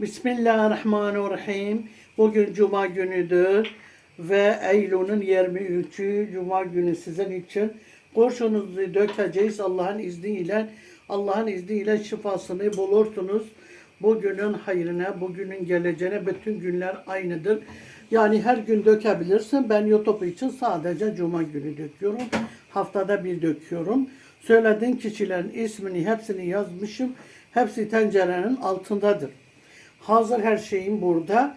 Bismillahirrahmanirrahim. Bugün Cuma günüdür ve Eylül'ün 23'ü Cuma günü sizin için kurşunuzu dökeceğiz Allah'ın izniyle. Allah'ın izniyle şifasını bulursunuz. Bugünün hayrına, bugünün geleceğine bütün günler aynıdır. Yani her gün dökebilirsin. Ben YouTube için sadece Cuma günü döküyorum. Haftada bir döküyorum. Söylediğin kişilerin ismini hepsini yazmışım. Hepsi tencerenin altındadır. Hazır her şeyim burada.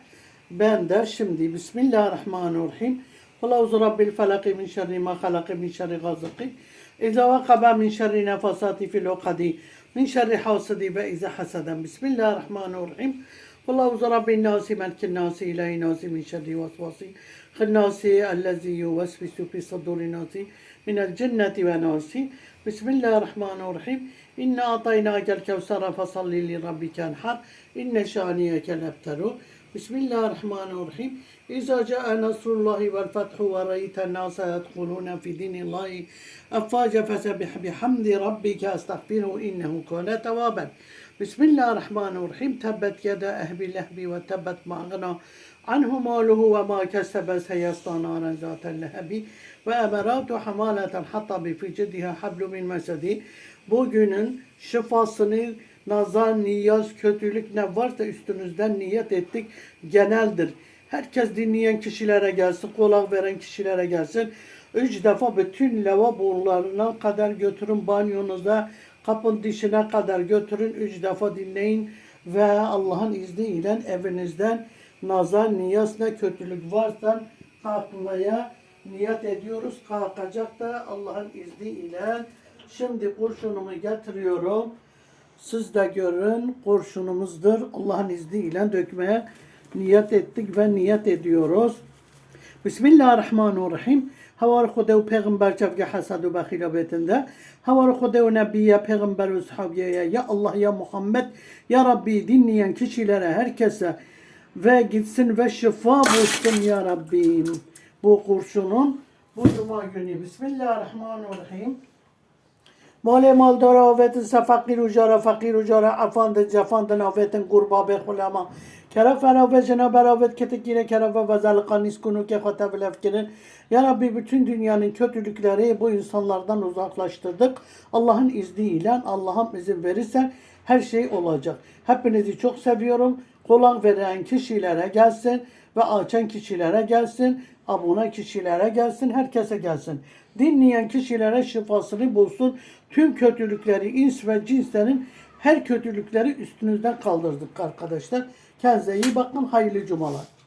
Ben de şimdi Bismillahirrahmanirrahim. Kul auzu rabbil felaki min şerri ma halaki min şerri gaziki. İza vakaba min şerri nefasati fil ukadi. Min şerri hasidi ve iza haseden. Bismillahirrahmanirrahim. Kul auzu rabbin nasi melkin nasi ilahi nasi min şerri vasvasi. Kınnasi ellezi yuvesvisu fi saduri nasi. Minel cenneti ve nasi. بسم الله الرحمن الرحيم. إنا أعطيناك الكوثر فصل لربك انحر. إن شانيك الأبتر بسم الله الرحمن الرحيم. إذا جاء نصر الله والفتح ورأيت الناس يدخلون في دين الله أفواجا فسبح بحمد ربك أستغفره إنه كان توابا. Bismillahirrahmanirrahim. Tebbet yeda ehbi lehbi ve tebbet ma'gına anhu maluhu ve ma kesebe seyasla naren zaten lehebi ve emeratu hamaleten hattabi fi cediha hablu min mesedi. Bugünün şifasını nazar, niyaz, kötülük ne varsa üstünüzden niyet ettik. Geneldir. Herkes dinleyen kişilere gelsin, kulak veren kişilere gelsin. Üç defa bütün lavabolarına kadar götürün banyonuza, kapın dişine kadar götürün. Üç defa dinleyin ve Allah'ın izniyle evinizden nazar, niyaz ne kötülük varsa kalkmaya niyet ediyoruz. Kalkacak da Allah'ın izniyle. Şimdi kurşunumu getiriyorum. Siz de görün kurşunumuzdur. Allah'ın izniyle dökmeye niyet ettik ve niyet ediyoruz. Bismillahirrahmanirrahim. Havar Hudev peygamber çevge hasadu bakhila betinde. Havar Hudev nebiye peygamber ve ya Allah ya Muhammed ya Rabbi dinleyen kişilere herkese ve gitsin ve şifa bulsun ya Rabbim. Bu kurşunun bu cuma günü. Bismillahirrahmanirrahim. مال مالدار آوتن سه فقیر و جارا فقیر و جارا افاندن جفاندن آوتن قربا به خلما کرف آوت جناب آوت ketekine kerafe ve zalkan iskunu ke hatab lefkenin Ya Rabbi bütün dünyanın kötülükleri bu insanlardan uzaklaştırdık. Allah'ın izniyle Allah'ım izin verirsen her şey olacak. Hepinizi çok seviyorum. Kulak veren kişilere gelsin ve açan kişilere gelsin. Abone kişilere gelsin. Herkese gelsin. Dinleyen kişilere şifasını bulsun. Tüm kötülükleri, ins ve cinslerin her kötülükleri üstünüzden kaldırdık arkadaşlar. Kendinize iyi bakın. Hayırlı cumalar.